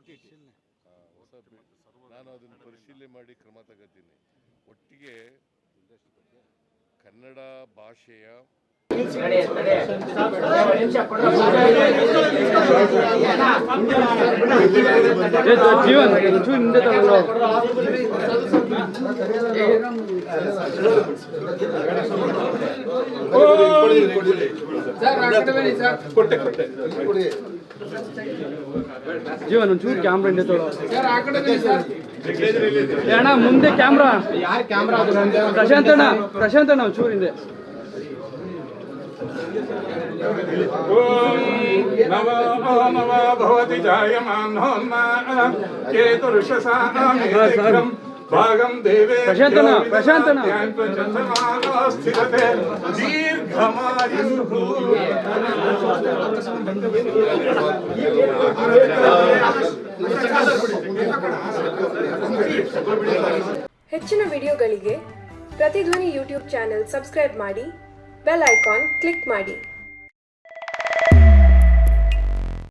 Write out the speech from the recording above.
ಹೊಸ ನಾನು ಅದನ್ನು ಪರಿಶೀಲನೆ ಮಾಡಿ ಕ್ರಮ ತಗೋತೀನಿ ಒಟ್ಟಿಗೆ ಕನ್ನಡ ಭಾಷೆಯ ಜೀವನ್ ಕೊಟ್ಟೆ ಕೊಟ್ಟೆ. ಜೀವನ್ ಒಂಚೂರು ಕ್ಯಾಮ್ರಾ ಹಿಂದೆ ಅಣ್ಣ ಮುಂದೆ ಕ್ಯಾಮ್ರಾ ಯಾರು ಕ್ಯಾಮ್ರಾ ಪ್ರಶಾಂತ್ ಅಣ್ಣ ಪ್ರಶಾಂತ್ ಅಣ್ಣ ಒಂಚೂರು ಹಿಂದೆ. ಭವತಿ ಜಾಯಮಾನೋನ್ಮಾ ಕೇತುರುಷಸಾ ಭಾಗಂ ದೇವೇ ಪ್ರಶಾಂತನ ಪ್ರಶಾಂತನ. ಸ್ಥಿರತೆ ಹೆಚ್ಚಿನ ವಿಡಿಯೋಗಳಿಗೆ ಪ್ರತಿಧ್ವನಿ ಯೂಟ್ಯೂಬ್ ಚಾನೆಲ್ ಸಬ್ಸ್ಕ್ರೈಬ್ ಮಾಡಿ ಬೆಲ್ ಐಕಾನ್ ಕ್ಲಿಕ್ ಮಾಡಿ.